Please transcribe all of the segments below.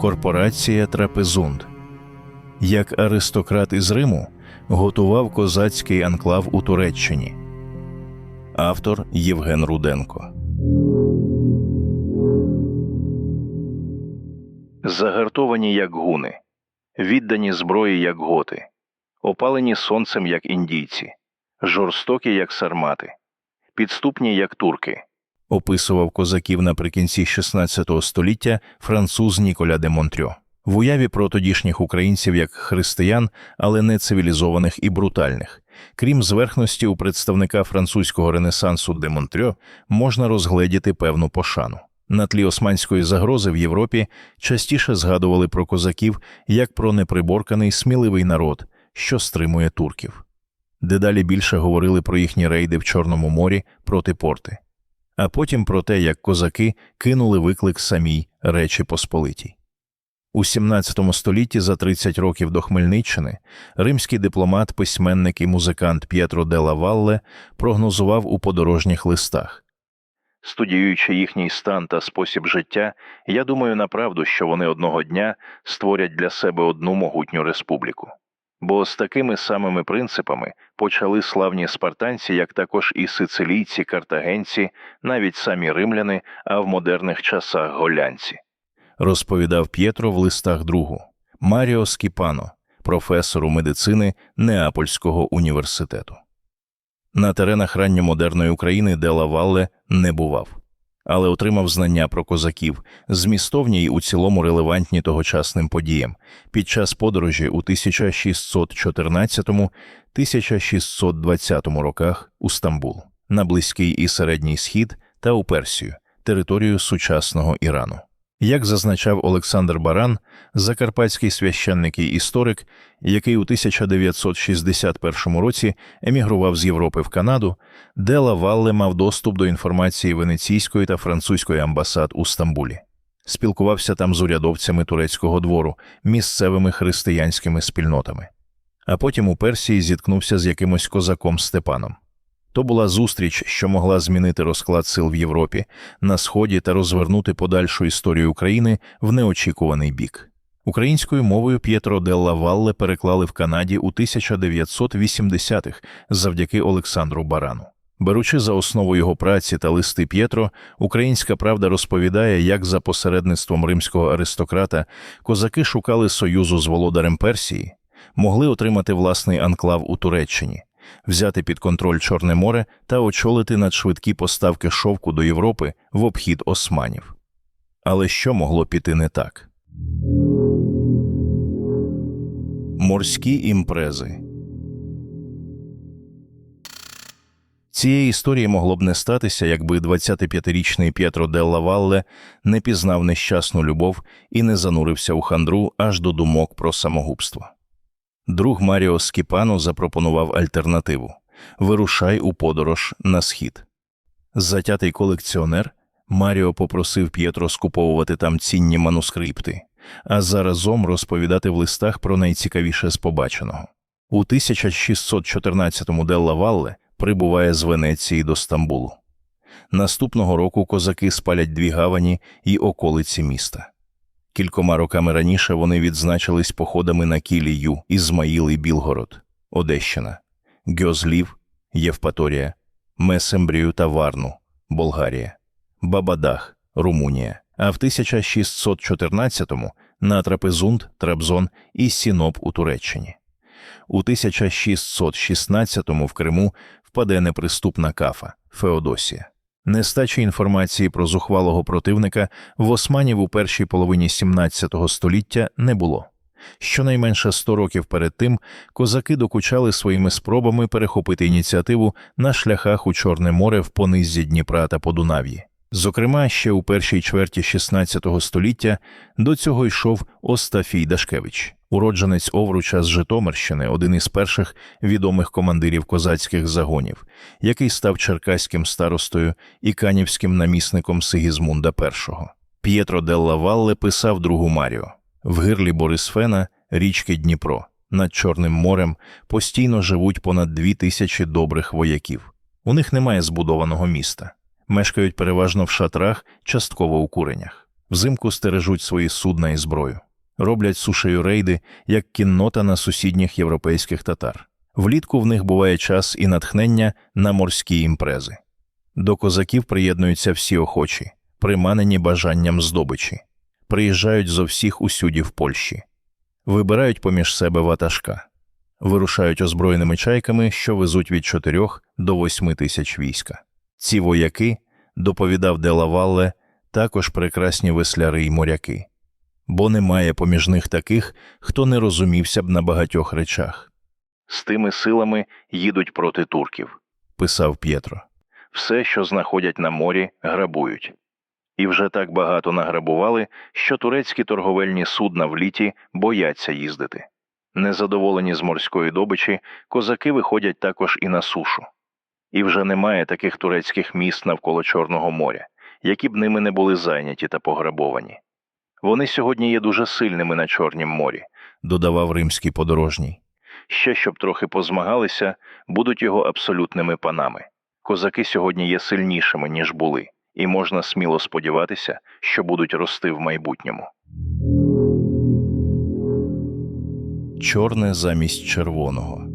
Корпорація Трапезунд. Як аристократ із Риму готував козацький анклав у Туреччині. Автор Євген Руденко. Загартовані як гуни, віддані зброї як готи, опалені сонцем як індійці, жорстокі як сармати, підступні як турки. Описував козаків наприкінці XVI століття француз Ніколя де Монтрьо. В уяві про тодішніх українців як християн, але не цивілізованих і брутальних. Крім зверхності у представника французького ренесансу де Монтрьо, можна розгледіти певну пошану. На тлі османської загрози в Європі частіше згадували про козаків як про неприборканий сміливий народ, що стримує турків. Дедалі більше говорили про їхні рейди в Чорному морі проти порти, а потім про те, як козаки кинули виклик самій Речі Посполитій. У 17 столітті, за 30 років до Хмельниччини, римський дипломат, письменник і музикант П'єтро де Лавалле прогнозував у подорожніх листах. Студіюючи їхній стан та спосіб життя, я думаю направду, що вони одного дня створять для себе одну могутню республіку. Бо з такими самими принципами почали славні спартанці, як також і сицилійці, картагенці, навіть самі римляни, а в модерних часах голлянці. Розповідав П'єтро в листах другу Маріо Скіпано, професору медицини Неапольського університету. На теренах ранньомодерної України Дела Валле не бував, але отримав знання про козаків, змістовні й у цілому релевантні тогочасним подіям під час подорожі у 1614-1620 роках у Стамбул, на Близький і Середній Схід та у Персію, територію сучасного Ірану. Як зазначав Олександр Баран, закарпатський священник і історик, який у 1961 році емігрував з Європи в Канаду, Дела Валле мав доступ до інформації венеційської та французької амбасад у Стамбулі. Спілкувався там з урядовцями турецького двору, місцевими християнськими спільнотами. А потім у Персії зіткнувся з якимось козаком Степаном. То була зустріч, що могла змінити розклад сил в Європі, на Сході та розвернути подальшу історію України в неочікуваний бік. Українською мовою П'єтро Делла Валле переклали в Канаді у 1980-х завдяки Олександру Барану. Беручи за основу його праці та листи П'єтро, Українська правда розповідає, як за посередництвом римського аристократа козаки шукали союзу з володарем Персії, могли отримати власний анклав у Туреччині взяти під контроль Чорне море та очолити надшвидкі поставки шовку до Європи в обхід османів. Але що могло піти не так? Морські імпрези Цієї історії могло б не статися, якби 25-річний П'єтро Делла Валле не пізнав нещасну любов і не занурився у хандру аж до думок про самогубство. Друг Маріо Скіпано запропонував альтернативу вирушай у подорож на схід. Затятий колекціонер Маріо попросив П'єтро скуповувати там цінні манускрипти, а заразом розповідати в листах про найцікавіше з побаченого. У 1614-му Делла Валле прибуває з Венеції до Стамбулу. Наступного року козаки спалять дві гавані і околиці міста. Кількома роками раніше вони відзначились походами на Кілію, Ізмаїл і Білгород, Одещина, Гьозлів, Євпаторія, Месембрію та Варну, Болгарія, Бабадах, Румунія, а в 1614-му на Трапезунд, Трабзон і Сіноп у Туреччині. У 1616-му в Криму впаде неприступна кафа Феодосія. Нестачі інформації про зухвалого противника в османів у першій половині XVII століття не було. Щонайменше 100 років перед тим козаки докучали своїми спробами перехопити ініціативу на шляхах у Чорне море в пониззі Дніпра та Подунав'ї. Зокрема, ще у першій чверті XVI століття до цього йшов Остафій Дашкевич, уродженець Овруча з Житомирщини, один із перших відомих командирів козацьких загонів, який став черкаським старостою і канівським намісником Сигізмунда І. П'єтро Делла Валле писав другу Маріо в гирлі Борисфена, річки Дніпро. Над Чорним морем постійно живуть понад дві тисячі добрих вояків. У них немає збудованого міста мешкають переважно в шатрах, частково у куренях. Взимку стережуть свої судна і зброю, роблять сушею рейди, як кіннота на сусідніх європейських татар. Влітку в них буває час і натхнення на морські імпрези. До козаків приєднуються всі охочі, приманені бажанням здобичі, приїжджають зо всіх усюдів Польщі, вибирають поміж себе ватажка, вирушають озброєними чайками, що везуть від 4 до 8 тисяч війська. Ці вояки, доповідав Делавалле, також прекрасні весляри й моряки, бо немає поміж них таких, хто не розумівся б на багатьох речах. З тими силами їдуть проти турків, писав П'єтро. Все, що знаходять на морі, грабують. І вже так багато награбували, що турецькі торговельні судна в літі бояться їздити. Незадоволені з морської добичі, козаки виходять також і на сушу. І вже немає таких турецьких міст навколо Чорного моря, які б ними не були зайняті та пограбовані. Вони сьогодні є дуже сильними на Чорнім морі, додавав римський подорожній. Ще щоб трохи позмагалися, будуть його абсолютними панами. Козаки сьогодні є сильнішими, ніж були, і можна сміло сподіватися, що будуть рости в майбутньому. Чорне замість червоного.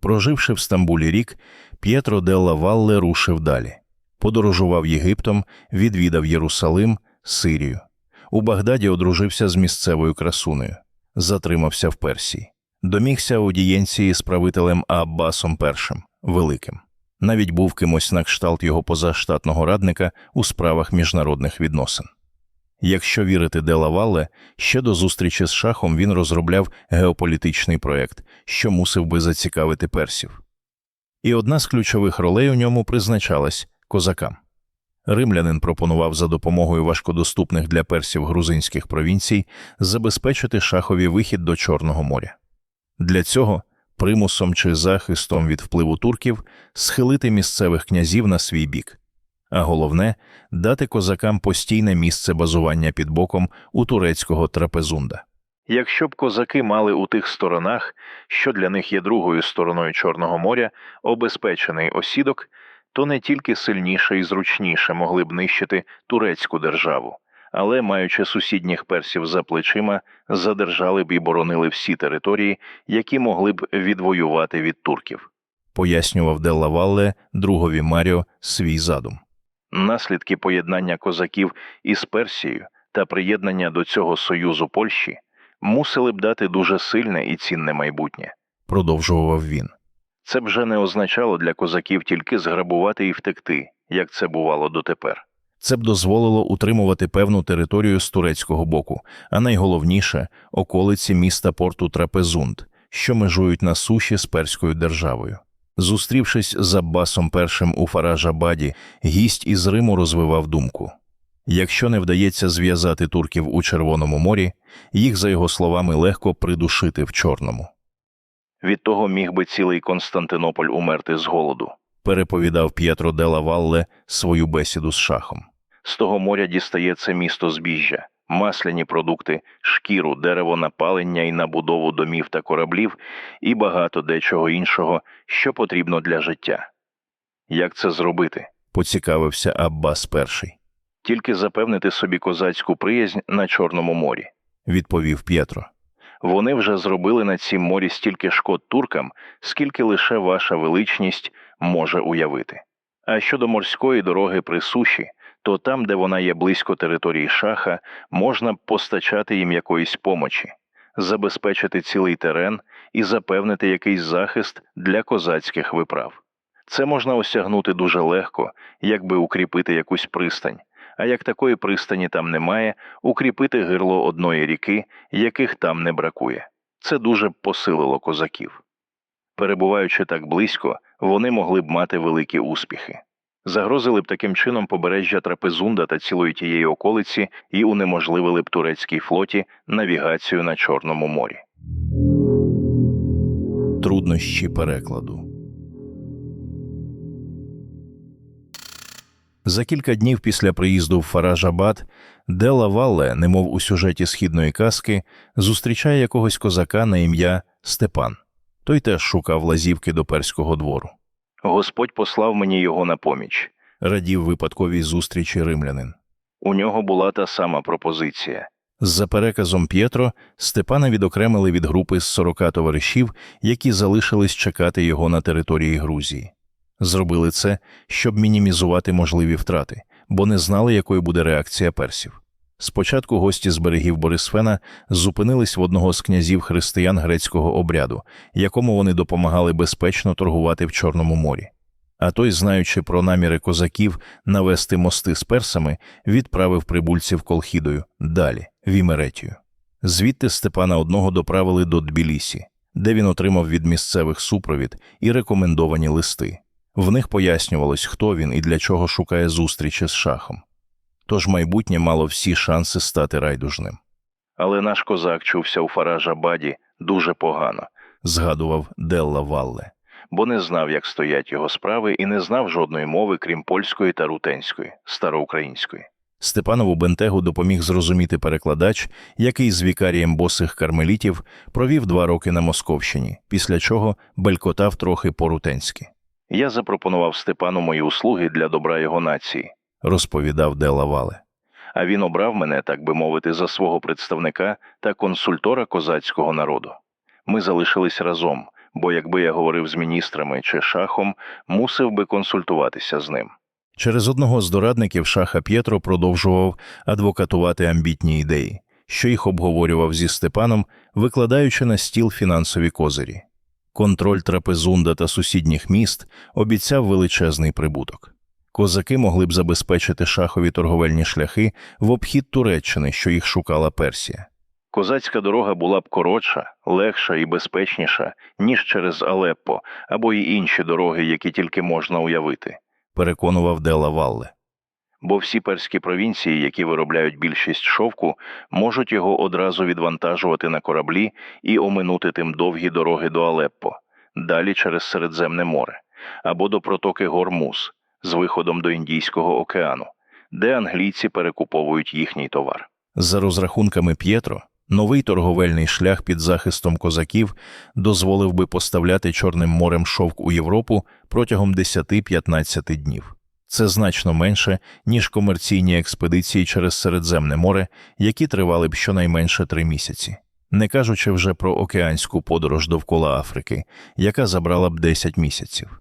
Проживши в Стамбулі рік, П'єтро Делла Валле рушив далі. Подорожував Єгиптом, відвідав Єрусалим, Сирію. У Багдаді одружився з місцевою красунею, затримався в Персії. Домігся аудієнції з правителем Аббасом І, Великим. Навіть був кимось на кшталт його позаштатного радника у справах міжнародних відносин. Якщо вірити Делавалле, ще до зустрічі з шахом він розробляв геополітичний проект, що мусив би зацікавити персів. І одна з ключових ролей у ньому призначалась козакам. Римлянин пропонував за допомогою важкодоступних для персів грузинських провінцій забезпечити шахові вихід до Чорного моря. Для цього примусом чи захистом від впливу турків схилити місцевих князів на свій бік, а головне дати козакам постійне місце базування під боком у турецького трапезунда. Якщо б козаки мали у тих сторонах, що для них є другою стороною Чорного моря, обезпечений осідок, то не тільки сильніше і зручніше могли б нищити турецьку державу, але, маючи сусідніх персів за плечима, задержали б і боронили всі території, які могли б відвоювати від турків. Пояснював Делла Валле другові Маріо свій задум. Наслідки поєднання козаків із Персією та приєднання до цього союзу Польщі мусили б дати дуже сильне і цінне майбутнє, продовжував він. Це б вже не означало для козаків тільки зграбувати і втекти, як це бувало дотепер. Це б дозволило утримувати певну територію з турецького боку, а найголовніше околиці міста порту Трапезунд, що межують на суші з перською державою. Зустрівшись з Аббасом І у Фаражабаді, гість із Риму розвивав думку. Якщо не вдається зв'язати турків у Червоному морі, їх, за його словами, легко придушити в Чорному. Від того міг би цілий Константинополь умерти з голоду, переповідав П'єтро Делла Валле свою бесіду з шахом. З того моря дістається місто збіжжя, масляні продукти, шкіру, дерево напалення і набудову домів та кораблів, і багато дечого іншого, що потрібно для життя. Як це зробити? поцікавився Аббас І. Тільки запевнити собі козацьку приязнь на Чорному морі, відповів П'єтро. Вони вже зробили на цім морі стільки шкод туркам, скільки лише ваша величність може уявити. А щодо морської дороги при суші, то там, де вона є близько території шаха, можна постачати їм якоїсь помочі, забезпечити цілий терен і запевнити якийсь захист для козацьких виправ. Це можна осягнути дуже легко, якби укріпити якусь пристань. А як такої пристані там немає, укріпити гирло одної ріки, яких там не бракує. Це дуже посилило козаків. Перебуваючи так близько, вони могли б мати великі успіхи. Загрозили б таким чином побережжя Трапезунда та цілої тієї околиці і унеможливили б турецькій флоті навігацію на Чорному морі. Труднощі перекладу За кілька днів після приїзду в Фаражабад Дела Валле, немов у сюжеті східної казки, зустрічає якогось козака на ім'я Степан. Той теж шукав лазівки до перського двору. Господь послав мені його на поміч. радів випадковій зустрічі римлянин. У нього була та сама пропозиція. За переказом П'єтро Степана відокремили від групи з 40 товаришів, які залишились чекати його на території Грузії. Зробили це, щоб мінімізувати можливі втрати, бо не знали, якою буде реакція персів. Спочатку гості з берегів Борисфена зупинились в одного з князів християн грецького обряду, якому вони допомагали безпечно торгувати в Чорному морі. А той, знаючи про наміри козаків навести мости з персами, відправив прибульців Колхідою далі, в Імеретію. Звідти Степана одного доправили до Тбілісі, де він отримав від місцевих супровід і рекомендовані листи. В них пояснювалось, хто він і для чого шукає зустрічі з шахом. Тож майбутнє мало всі шанси стати райдужним. Але наш козак чувся у Фаража Баді дуже погано, згадував Делла Валле, бо не знав, як стоять його справи, і не знав жодної мови, крім польської та рутенської, староукраїнської. Степанову бентегу допоміг зрозуміти перекладач, який з вікарієм босих кармелітів провів два роки на Московщині, після чого белькотав трохи по-рутенськи. Я запропонував Степану мої услуги для добра його нації, розповідав Дела Вале. А він обрав мене, так би мовити, за свого представника та консультора козацького народу. Ми залишились разом, бо якби я говорив з міністрами чи шахом, мусив би консультуватися з ним. Через одного з дорадників шаха П'єтро продовжував адвокатувати амбітні ідеї, що їх обговорював зі Степаном, викладаючи на стіл фінансові козирі. Контроль трапезунда та сусідніх міст обіцяв величезний прибуток. Козаки могли б забезпечити шахові торговельні шляхи в обхід Туреччини, що їх шукала Персія. Козацька дорога була б коротша, легша і безпечніша, ніж через Алеппо або й інші дороги, які тільки можна уявити, переконував Дела Валле. Бо всі перські провінції, які виробляють більшість шовку, можуть його одразу відвантажувати на кораблі і оминути тим довгі дороги до Алеппо, далі через Середземне море, або до протоки Гормуз з виходом до Індійського океану, де англійці перекуповують їхній товар. За розрахунками П'єтро, новий торговельний шлях під захистом козаків дозволив би поставляти Чорним морем шовк у Європу протягом 10-15 днів. Це значно менше, ніж комерційні експедиції через Середземне море, які тривали б щонайменше три місяці, не кажучи вже про океанську подорож довкола Африки, яка забрала б 10 місяців.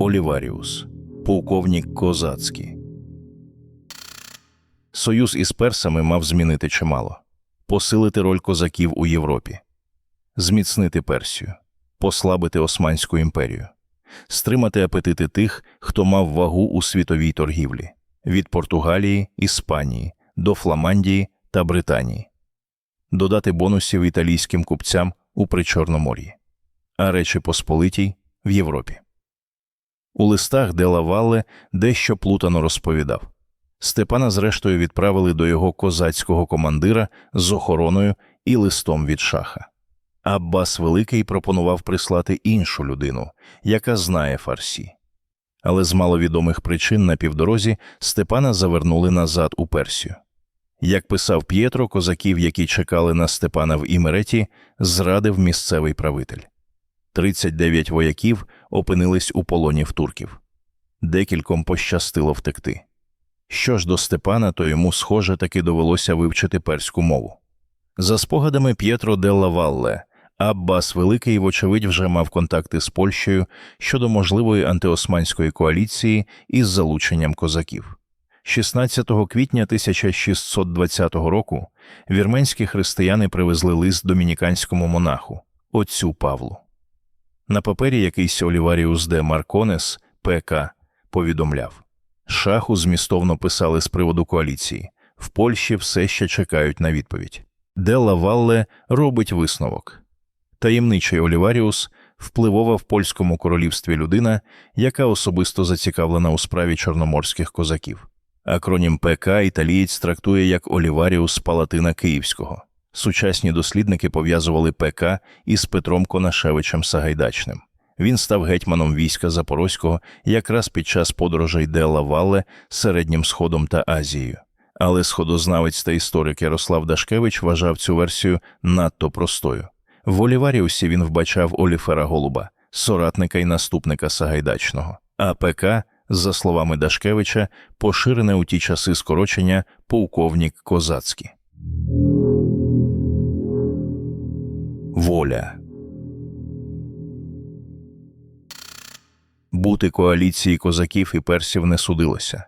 Оліваріус, полковник Козацький. Союз із персами мав змінити чимало, посилити роль козаків у Європі, зміцнити Персію, послабити Османську імперію, стримати апетити тих, хто мав вагу у світовій торгівлі від Португалії, Іспанії до Фламандії та Британії, додати бонусів італійським купцям у Причорномор'ї, а Речі Посполитій в Європі. У листах Дела Валле дещо плутано розповідав. Степана, зрештою, відправили до його козацького командира з охороною і листом від шаха. Аббас Великий пропонував прислати іншу людину, яка знає фарсі. Але з маловідомих причин на півдорозі Степана завернули назад у Персію. Як писав П'єтро, козаків, які чекали на Степана в Імереті, зрадив місцевий правитель. 39 вояків опинились у полоні в турків. Декільком пощастило втекти. Що ж до Степана, то йому, схоже, таки довелося вивчити перську мову. За спогадами П'єтро Делла Валле, Аббас Великий, вочевидь, вже мав контакти з Польщею щодо можливої антиосманської коаліції із залученням козаків. 16 квітня 1620 року вірменські християни привезли лист домініканському монаху, отцю Павлу. На папері якийсь Оліваріус де Марконес, ПК, повідомляв Шаху змістовно писали з приводу коаліції. В Польщі все ще чекають на відповідь. Делла Валле робить висновок. Таємничий Оліваріус впливова в польському королівстві людина, яка особисто зацікавлена у справі чорноморських козаків. Акронім ПК італієць трактує як Оліваріус Палатина Київського. Сучасні дослідники пов'язували ПК із Петром Конашевичем Сагайдачним. Він став гетьманом війська Запорозького якраз під час подорожей Делла Валле Середнім Сходом та Азією. Але сходознавець та історик Ярослав Дашкевич вважав цю версію надто простою. В Оліваріусі він вбачав Оліфера Голуба, соратника і наступника Сагайдачного. А ПК, за словами Дашкевича, поширене у ті часи скорочення полковник Козацький. Воля. Бути коаліції козаків і персів не судилося.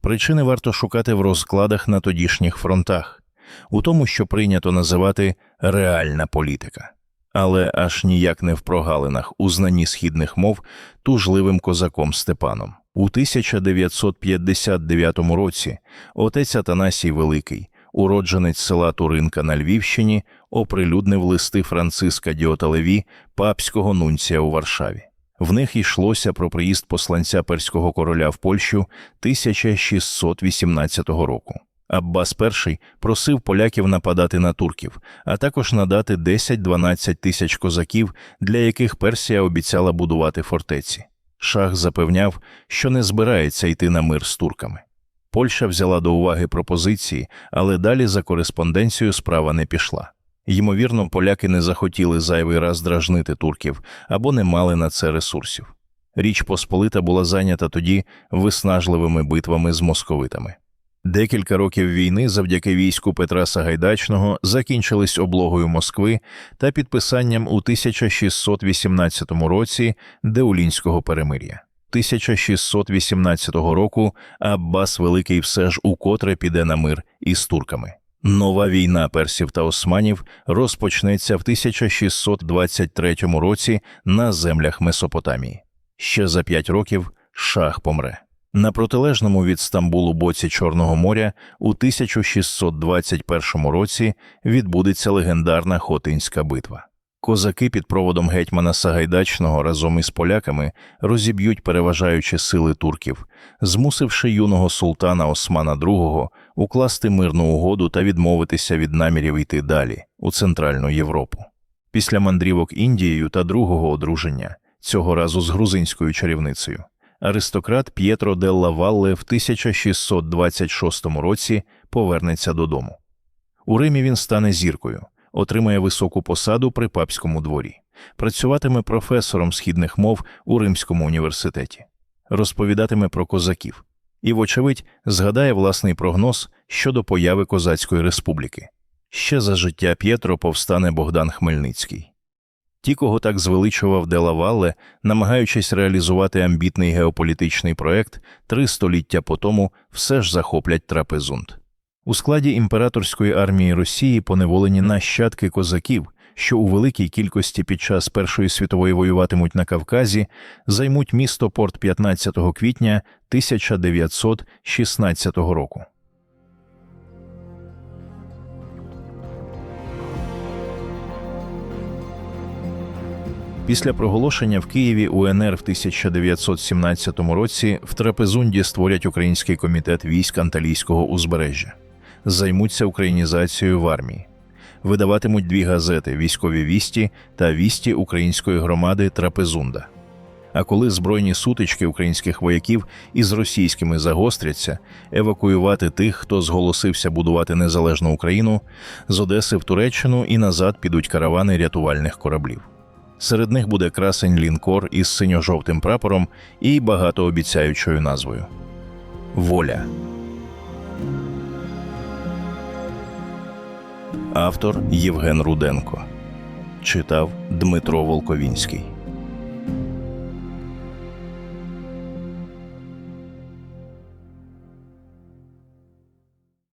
Причини варто шукати в розкладах на тодішніх фронтах, у тому, що прийнято називати реальна політика, але аж ніяк не в прогалинах у знанні східних мов тужливим козаком Степаном. У 1959 році отець Атанасій Великий, уродженець села Туринка на Львівщині, оприлюднив листи Франциска Діоталеві, папського нунція у Варшаві. В них йшлося про приїзд посланця перського короля в Польщу 1618 року. Аббас І просив поляків нападати на турків, а також надати 10-12 тисяч козаків, для яких Персія обіцяла будувати фортеці. Шах запевняв, що не збирається йти на мир з турками. Польща взяла до уваги пропозиції, але далі за кореспонденцією справа не пішла. Ймовірно, поляки не захотіли зайвий раз дражнити турків або не мали на це ресурсів. Річ Посполита була зайнята тоді виснажливими битвами з московитами. Декілька років війни завдяки війську Петра Сагайдачного закінчились облогою Москви та підписанням у 1618 році Деулінського перемир'я. 1618 року Аббас Великий все ж укотре піде на мир із турками. Нова війна персів та османів розпочнеться в 1623 році на землях Месопотамії. Ще за п'ять років шах помре. На протилежному від Стамбулу боці Чорного моря у 1621 році відбудеться легендарна Хотинська битва. Козаки під проводом гетьмана Сагайдачного разом із поляками розіб'ють переважаючі сили турків, змусивши юного султана Османа II укласти мирну угоду та відмовитися від намірів йти далі у Центральну Європу. Після мандрівок Індією та другого одруження, цього разу з грузинською чарівницею, аристократ П'єтро Делла Валле в 1626 році повернеться додому. У Римі він стане зіркою, отримає високу посаду при папському дворі, працюватиме професором східних мов у Римському університеті, розповідатиме про козаків і, вочевидь, згадає власний прогноз щодо появи Козацької республіки. Ще за життя П'єтро повстане Богдан Хмельницький. Ті, кого так звеличував Делавалле, намагаючись реалізувати амбітний геополітичний проект, три століття по тому все ж захоплять трапезунд. У складі імператорської армії Росії поневолені нащадки козаків, що у великій кількості під час Першої світової воюватимуть на Кавказі, займуть місто порт 15 квітня 1916 року. Після проголошення в Києві УНР в 1917 році в Трапезунді створять Український комітет військ Анталійського узбережжя, займуться українізацією в армії, видаватимуть дві газети Військові вісті та вісті української громади Трапезунда. А коли збройні сутички українських вояків із російськими загостряться, евакуювати тих, хто зголосився будувати незалежну Україну, з Одеси в Туреччину і назад підуть каравани рятувальних кораблів. Серед них буде красень лінкор із синьо-жовтим прапором і багатообіцяючою назвою Воля. Автор Євген Руденко. Читав Дмитро Волковінський.